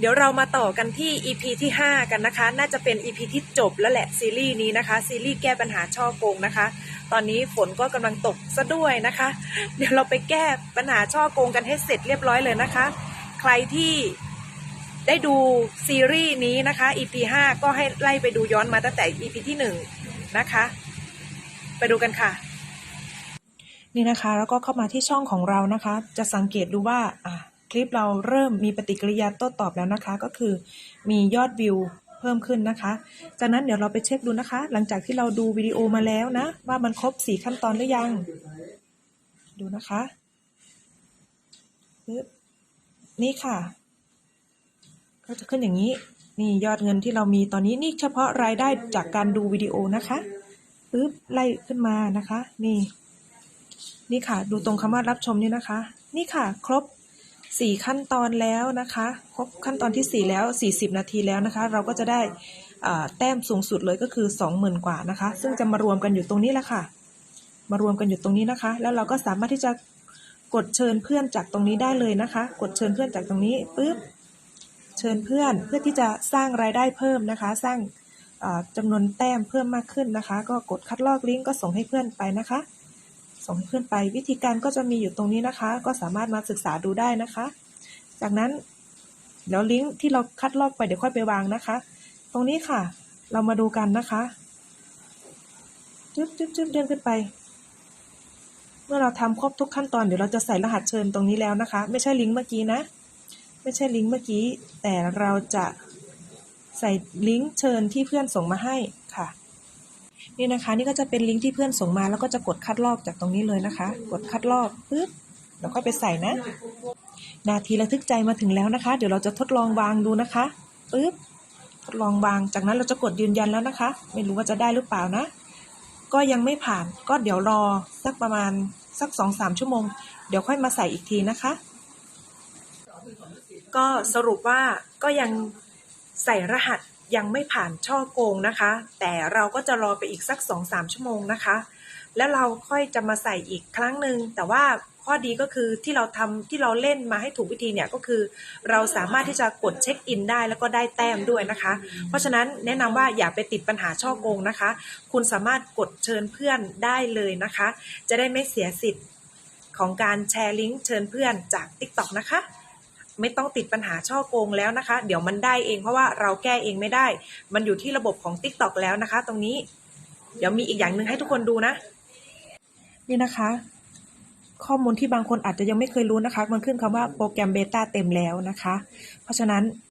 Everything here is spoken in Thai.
เดี๋ยวเรามาต่อกันที่ EP ที่ 5 กันนะคะ น่าจะเป็น EP ที่จบแล้วแหละซีรีส์นี้นะคะ ซีรีส์แก้ปัญหาช่อโกงนะคะ ตอนนี้ฝนก็กำลังตกซะด้วยนะคะ เดี๋ยวเราไปแก้ปัญหาช่อโกงกันให้เสร็จเรียบร้อยเลยนะคะ ใครที่ได้ดูซีรีส์นี้นะคะ EP 5 ก็ให้ไล่ไปดูย้อนมาตั้งแต่ EP ที่ 1 นะคะ ไปดูกันค่ะ นี่นะคะ แล้วก็เข้ามาที่ช่องของเรานะคะ จะสังเกตดูว่าอะ คลิปเราเริ่มมีปฏิกิริยาโต้ตอบแล้วนะคะ ก็คือมียอดวิวเพิ่มขึ้นนะคะ จากนั้นเดี๋ยวเราไปเช็คดูนะคะ หลังจากที่เราดูวิดีโอมาแล้วนะ ว่ามันครบสี่ขั้นตอนหรือยัง ดูนะคะปึ๊บนี่ค่ะ ก็จะขึ้นอย่างนี้ นี่ยอดเงินที่เรามีตอนนี้นี่เฉพาะรายได้จากการดูวิดีโอนะคะปึ๊บไล่ขึ้นมานะคะ นี่ นี่ค่ะ ดูตรงคำว่ารับชมนี่นะคะ นี่ค่ะ ครบ สี่ขั้นตอนแล้วนะคะครบขั้นตอนที่สี่แล้วสี่สิบนาทีแล้วนะคะ เราก็จะได้แต้มสูงสุดเลยก็คือสองหมื่นกว่านะคะ ซึ่งจะมารวมกันอยู่ตรงนี้แหละค่ะ มารวมกันอยู่ตรงนี้นะคะ แล้วเราก็สามารถที่จะกดเชิญเพื่อนจากตรงนี้ได้เลยนะคะ กดเชิญเพื่อนจากตรงนี้ปุ๊บเชิญเพื่อนเพื่อที่จะสร้างรายได้เพิ่มนะคะ สร้างจำนวนแต้มเพิ่มมากขึ้นนะคะ ก็กดคัดลอกลิงก์ก็ส่งให้เพื่อนไปนะคะ ส่งให้เพื่อนไป วิธีการก็จะมีอยู่ตรงนี้นะคะ ก็สามารถมาศึกษาดูได้นะคะ จากนั้นเดี๋ยวลิงก์ที่เราคัดลอกไปเดี๋ยวค่อยไปวางนะคะ ตรงนี้ค่ะ เรามาดูกันนะคะจึ๊บจึ๊บจึ๊บเดินขึ้นไป เมื่อเราทำครบทุกขั้นตอนเดี๋ยวเราจะใส่รหัสเชิญตรงนี้แล้วนะคะ ไม่ใช่ลิงก์เมื่อกี้นะ ไม่ใช่ลิงก์เมื่อกี้ แต่เราจะใส่ลิงก์เชิญที่เพื่อนส่งมาให้ค่ะ นี่นะคะ นี่ก็จะเป็นลิงก์ที่เพื่อนส่งมา แล้วก็จะกดคัดลอกจากตรงนี้เลยนะคะ กดคัดลอกปึ๊บแล้วก็ไปใส่นะ นาทีระทึกใจมาถึงแล้วนะคะ เดี๋ยวเราจะทดลองวางดูนะคะปึ๊บทดลองวาง จากนั้นเราจะกดยืนยันแล้วนะคะ ไม่รู้ว่าจะได้หรือเปล่านะ ก็ยังไม่ผ่าน ก็เดี๋ยวรอสักประมาณสักสองสามชั่วโมง เดี๋ยวค่อยมาใส่อีกทีนะคะ ก็สรุปว่าก็ยังใส่รหัส ยังไม่ผ่านช่อโกงนะคะ แต่เราก็จะรอไปอีกสัก2อสามชั่วโมงนะคะ แล้วเราค่อยจะมาใส่อีกครั้งหนึ่งแต่ว่าข้อดีก็คือที่เราทำที่เราเล่นมาให้ถูกวิธีเนี่ยก็คือ เราสามารถที่จะกดเช็คอินได้แล้วก็ได้แต้มด้วยนะคะ เพราะฉะนั้นแนะนำว่าอย่าไปติดปัญหาช่อโกงนะคะ คุณสามารถกดเชิญเพื่อนได้เลยนะคะ จะได้ไม่เสียสิทธิ์ของการแชร์ลิงก์เชิญเพื่อนจาก TikTok นะคะ ไม่ต้องติดปัญหาช่อโกงแล้วนะคะ เดี๋ยวมันได้เองเพราะว่าเราแก้เองไม่ได้ มันอยู่ที่ระบบของ TikTok แล้วนะคะ ตรงนี้ เดี๋ยวมีอีกอย่างหนึ่งให้ทุกคนดูนะ นี่นะคะ ข้อมูลที่บางคนอาจจะยังไม่เคยรู้นะคะ มันขึ้นคำว่าโปรแกรมเบต้าเต็มแล้วนะคะ เพราะฉะนั้น